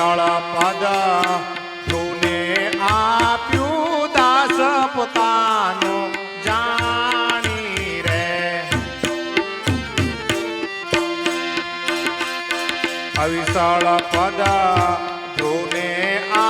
વિશાળ પદ તુને આપ્યું દાસ પોતાનું જાણી રે. અવિશાળ પદ તુને આ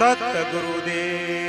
સતગુરુદેવ.